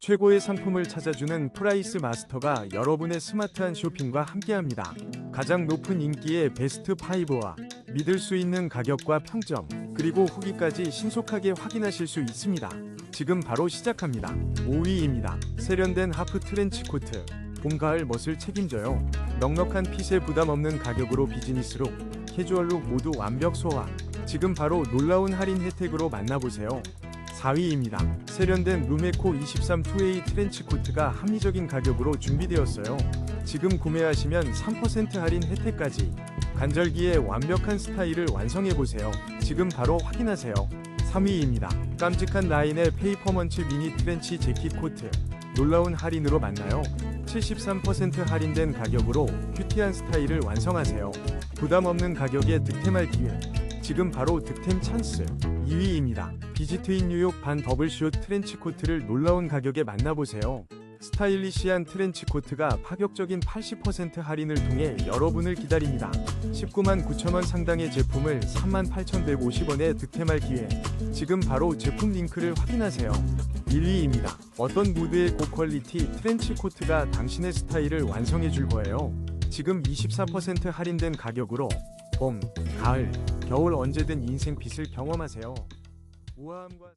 최고의 상품을 찾아주는 프라이스 마스터가 여러분의 스마트한 쇼핑과 함께합니다. 가장 높은 인기의 베스트 5와 믿을 수 있는 가격과 평점, 그리고 후기까지 신속하게 확인하실 수 있습니다. 지금 바로 시작합니다. 5위입니다. 세련된 하프 트렌치 코트. 봄, 가을 멋을 책임져요. 넉넉한 핏에 부담 없는 가격으로 비즈니스룩, 캐주얼룩 모두 완벽 소화. 지금 바로 놀라운 할인 혜택으로 만나보세요. 4위입니다. 세련된 루메코 23 2A 트렌치 코트가 합리적인 가격으로 준비되었어요. 지금 구매하시면 3% 할인 혜택까지 간절기에 완벽한 스타일을 완성해보세요. 지금 바로 확인하세요. 3위입니다. 깜찍한 라인의 페이퍼먼치 미니 트렌치 재킷 코트. 놀라운 할인으로 만나요. 73% 할인된 가격으로 큐티한 스타일을 완성하세요. 부담 없는 가격에 득템할 기회. 지금 바로 득템 찬스. 2위입니다. 비지트인 뉴욕 반 더블쇼 트렌치 코트를 놀라운 가격에 만나보세요. 스타일리시한 트렌치 코트가 파격적인 80% 할인을 통해 여러분을 기다립니다. 19만 9천원 상당의 제품을 3만 8,150원에 득템할 기회. 지금 바로 제품 링크를 확인하세요. 1위입니다. 어떤 무드의 고퀄리티 트렌치 코트가 당신의 스타일을 완성해 줄 거예요. 지금 24% 할인된 가격으로 봄, 가을, 겨울 언제든 인생핏을 경험하세요. 우아함과